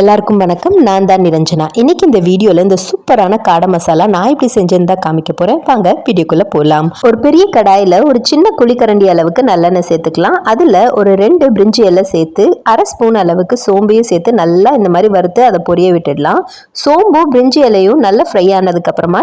எல்லாருக்கும் வணக்கம். நான் தான் நிரஞ்சனா. இன்னைக்கு இந்த வீடியோல இந்த சூப்பரான காடை மசாலா நான் எப்படி செஞ்சேன்னு தான் காமிக்க போறேன்? வாங்க வீடியோக்குள்ள போகலாம் ஒரு பெரிய கடாயில ஒரு சின்ன குழிக்கரண்டி அளவுக்கு நல்லெண்ணெய் சேர்த்துக்கலாம். அதுல ஒரு ரெண்டு பிரிஞ்சி எல்லாம் சேர்த்து அரை ஸ்பூன் அளவுக்கு சோம்பையும் சேர்த்து நல்லா இந்த மாதிரி வறுத்து அதை பொரிய விட்டுடலாம். சோம்பு பிரிஞ்சி இலையும் நல்லா ஃப்ரை ஆனதுக்கு அப்புறமா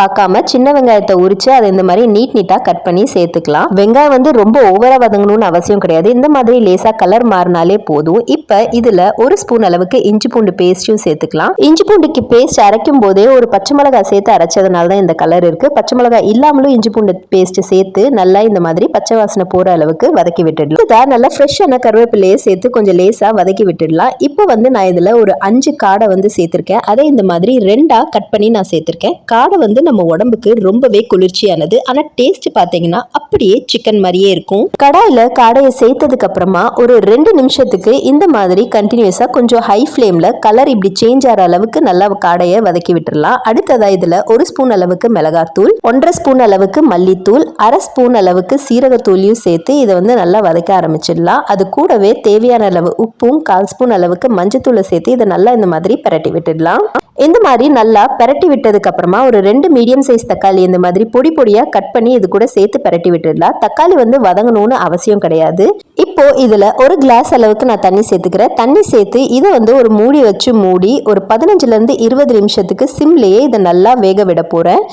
பார்க்காம சின்ன வெங்காயத்தை உரிச்சு அதை இந்த மாதிரி நீட் நீட்டா கட் பண்ணி சேர்த்துக்கலாம். வெங்காயம் வந்து ரொம்ப ஓவரா வதங்கணும்னு அவசியம் கிடையாது. இந்த மாதிரி லேசா கலர் மாறினாலே போதும். இப்ப இதுல ஒரு ஸ்பூன் அளவுக்கு இஞ்சி பூண்டு பேஸ்டும் சேர்த்துக்கலாம். இஞ்சி பூண்டுக்கு பேஸ்ட் அரைக்கும் போதே ஒரு பச்சை மிளகாய் சேர்த்து அரைச்சதுனால தான் இந்த கலர் இருக்கு. பச்சை மிளகாய் இல்லாமலும் இஞ்சி பூண்டு பேஸ்ட் சேர்த்து நல்லா இந்த மாதிரி பச்சை வாசனை போற அளவுக்கு வதக்கி விட்டுடலாம். நல்லா ஃப்ரெஷ்ஷான கருவேப்பிலையே சேர்த்து கொஞ்சம் லேசா வதக்கி விட்டுடலாம். இப்போ வந்து நான் இதுல ஒரு அஞ்சு காடை வந்து சேர்த்திருக்கேன். அதை இந்த மாதிரி ரெண்டா கட் பண்ணி நான் சேர்த்திருக்கேன். காடை வந்து நம்ம உடம்புக்கு ரொம்பவே குளிர்ச்சியானது. ஆனா டேஸ்ட் பாத்தீங்கன்னா அப்படியே சிக்கன் மாதிரியே இருக்கும். கடாயில காடையை சேர்த்ததுக்கு அப்புறமா ஒரு ரெண்டு நிமிஷத்துக்கு இந்த மாதிரி கண்டினியூஸா கொஞ்சம் ஹை ஃப்ளேமில் கலர் இப்படி சேஞ்ச் ஆகிற அளவுக்கு நல்லா காடையை வதக்கி விட்டுடலாம் அடுத்ததாக இதில் ஒரு ஸ்பூன் அளவுக்கு மிளகாத்தூள் ஒன்றரை ஸ்பூன் அளவுக்கு மல்லித்தூள் அரை ஸ்பூன் அளவுக்கு சீரகத்தூளியும் சேர்த்து இதை வந்து நல்லா வதக்க ஆரம்பிச்சிடலாம். அது கூடவே தேவையான அளவு உப்பும் கால் ஸ்பூன் அளவுக்கு மஞ்சத்தூளை சேர்த்து இதை நல்லா இந்த மாதிரி பரட்டி விட்டுடலாம். இந்த மாதிரி நல்லா பரட்டி விட்டதுக்கு அப்புறமா ஒரு ரெண்டு மீடியம் சைஸ் தக்காளி இந்த மாதிரி பொடி பொடியா கட் பண்ணி இது கூட சேர்த்து பரட்டி விட்டுடலாம். தக்காளி வந்து வதங்கணும்னு அவசியம் கிடையாது. இப்போ இதுல ஒரு கிளாஸ் அளவுக்கு நான் தண்ணி சேர்த்துக்கிறேன். தண்ணி சேர்த்து இதை வந்து ஒரு மூடி வச்சு மூடி ஒரு பதினஞ்சுல இருந்து இருபது நிமிஷத்துக்கு சிம்லேயே இதை நல்லா வேக விட போறேன்.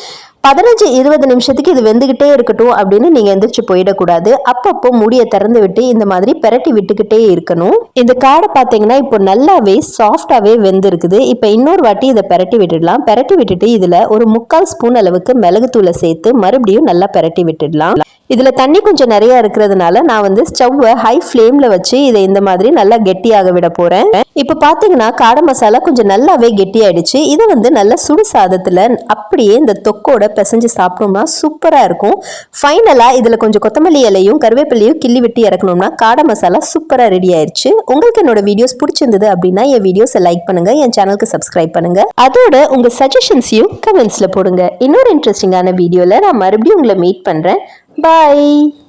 பதினஞ்சு இருபது நிமிஷத்துக்கு இது வெந்துக்கிட்டே இருக்கட்டும் அப்படின்னு நீங்கள் எந்திரிச்சு போயிடக்கூடாது. அப்பப்போ முடியை திறந்து விட்டு இந்த மாதிரி பெரட்டி விட்டுக்கிட்டே இருக்கணும். இந்த காடை பார்த்தீங்கன்னா இப்போ நல்லாவே சாஃப்டாகவே வெந்திருக்குது. இப்போ இன்னொரு வாட்டி இதை பெரட்டி விட்டுடலாம். பெரட்டி விட்டுட்டு இதில் ஒரு முக்கால் ஸ்பூன் அளவுக்கு மிளகுத்தூளை சேர்த்து மறுபடியும் நல்லா பெரட்டி விட்டுடலாம். இதில் தண்ணி கொஞ்சம் நிறையா இருக்கிறதுனால நான் வந்து ஸ்டவ்வை ஹை ஃப்ளேமில் வச்சு இதை இந்த மாதிரி நல்லா கெட்டியாக விட போகிறேன் இப்போ பார்த்தீங்கன்னா காடை மசாலா கொஞ்சம் நல்லாவே கெட்டியாயிடுச்சு. இதை வந்து நல்ல சுடு சாதத்தில் அப்படியே இந்த தொக்கோட பிசைஞ்சு சாப்பிட்டோம்னா சூப்பராக இருக்கும். ஃபைனலாக இதில் கொஞ்சம் கொத்தமல்லி இலையும் கருவேப்பிலையும் கிள்ளி விட்டு இறக்கணும்னா காடை மசாலா சூப்பராக ரெடி ஆயிடுச்சு. உங்களுக்கு என்னோட வீடியோஸ் பிடிச்சிருந்தது அப்படின்னா என் வீடியோஸை லைக் பண்ணுங்க என் சேனலுக்கு சப்ஸ்கிரைப் பண்ணுங்க. அதோட உங்கள் சஜஷன்ஸையும் கமெண்ட்ஸில் போடுங்க. இன்னொரு இன்ட்ரெஸ்டிங்கான வீடியோவில் நான் மறுபடியும் உங்களை மீட் பண்ணுறேன் Bye.